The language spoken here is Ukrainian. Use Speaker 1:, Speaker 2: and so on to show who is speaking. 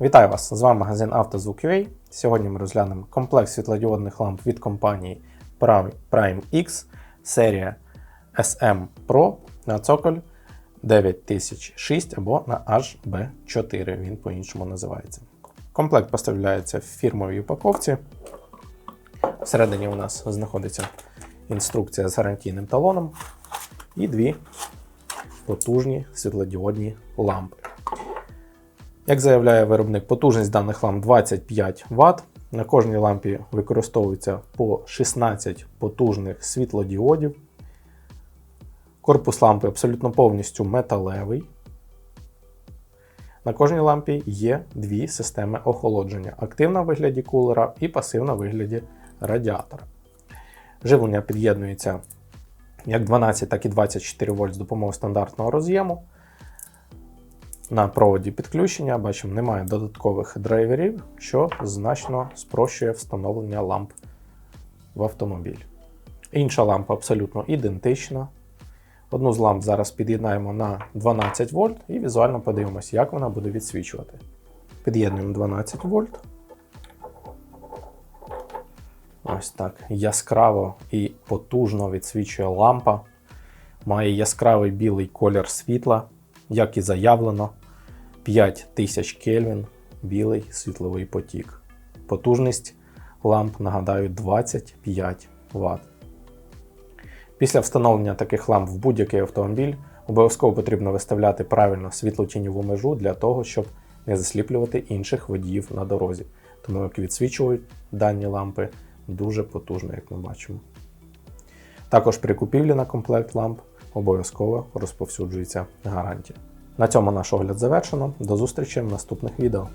Speaker 1: Вітаю вас! З вами магазин «Автозвук.UA». Сьогодні ми розглянемо комплект світлодіодних ламп від компанії Prime X серія SM Pro на цоколь 9006 або на HB4, він по-іншому називається. Комплект поставляється в фірмовій упаковці. Всередині у нас знаходиться інструкція з гарантійним талоном і дві потужні світлодіодні лампи. Як заявляє виробник, потужність даних ламп 25 Вт. На кожній лампі використовується по 16 потужних світлодіодів. Корпус лампи абсолютно повністю металевий. На кожній лампі є дві системи охолодження: активна в вигляді кулера і пасивна в вигляді радіатора. Живлення під'єднується як 12, так і 24 вольт з допомогою стандартного роз'єму. На проводі підключення бачимо, немає додаткових драйверів, що значно спрощує встановлення ламп в автомобіль. Інша лампа абсолютно ідентична. Одну з ламп зараз під'єднаємо на 12 вольт і візуально подивимося, як вона буде відсвічувати. Під'єднуємо 12 вольт. Ось так. Яскраво і потужно відсвічує лампа. Має яскравий білий колір світла, як і заявлено. 5000 Кельвін, білий світловий потік. Потужність ламп, нагадаю, 25 Вт. Після встановлення таких ламп в будь-який автомобіль обов'язково потрібно виставляти правильно світлотіньову межу для того, щоб не засліплювати інших водіїв на дорозі. Тому як відсвічують дані лампи дуже потужно, як ми бачимо. Також при купівлі на комплект ламп обов'язково розповсюджується гарантія. На цьому наш огляд завершено. До зустрічі в наступних відео.